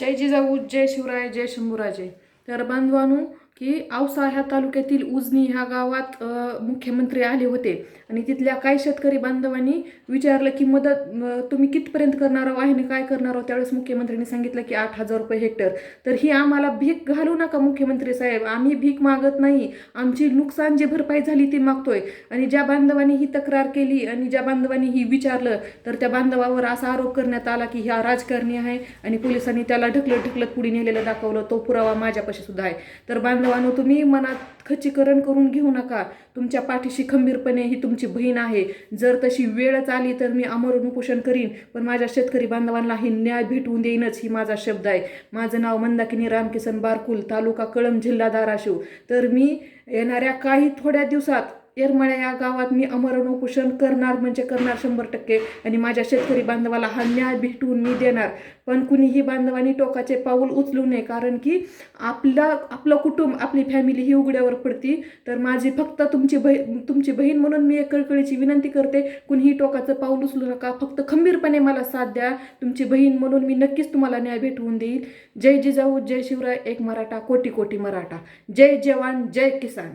जय जिजाऊ जय शिवराय जय शंभूराजे. तर बांधवानू की औसा ह्या तालुक्यातील उजनी ह्या गावात मुख्यमंत्री आले होते. आणि तिथल्या काही शेतकरी बांधवांनी विचारलं की मदत तुम्ही कितपर्यंत करणार आहो आणि काय करणार आहो? त्यावेळेस मुख्यमंत्र्यांनी सांगितलं की आठ हजार रुपये हेक्टर. तर ही आम्हाला भीक घालू नका मुख्यमंत्री साहेब. आम्ही भीक मागत नाही. आमची नुकसान जी भरपाई झाली ती मागतोय. आणि ज्या बांधवांनी ही तक्रार केली आणि ज्या बांधवांनी ही विचारलं तर त्या बांधवावर असा आरोप करण्यात आला की हा राजकारणी आहे आणि पोलिसांनी त्याला ढकलत ढकलत पुढे नेलेलं दाखवलं. तो पुरावा माझ्यापाशी सुद्धा आहे. तर बांधव बांधवांनो तुम्ही मनात खचीकरण करून घेऊ नका. तुमच्या पाठीशी खंबीरपणे ही तुमची बहीण आहे. जर तशी वेळच आली तर मी अमरण उपोषण करीन. पण माझ्या शेतकरी बांधवांना ही न्याय भेटवून देईनच ही माझा शब्द आहे. माझं नाव मंदाकिनी रामकिसन बारकुल तालुका कळम जिल्हा धाराशिव. तर मी येणाऱ्या काही थोड्या दिवसात येरमाळ्या या गावात मी अमरण उपोषण करणार म्हणजे करणार शंभर टक्के. आणि माझ्या शेतकरी बांधवाला हा न्याय भेटवून मी देणार. पण कुणीही बांधवांनी टोकाचे पाऊल उचलू नये कारण की आपला आपलं कुटुंब आपली फॅमिली ही उघड्यावर पडती. तर माझी फक्त तुमची बही तुमची बहीण म्हणून मी एक कळकळीची विनंती करते कुणीही टोकाचं पाऊल उचलू नका. फक्त खंबीरपणे मला साथ द्या. तुमची बहीण म्हणून मी नक्कीच तुम्हाला न्याय भेटवून देईल. जय जिजाऊ जय शिवराय एक मराठा कोटी कोटी मराठा. जय जवान जय किसान.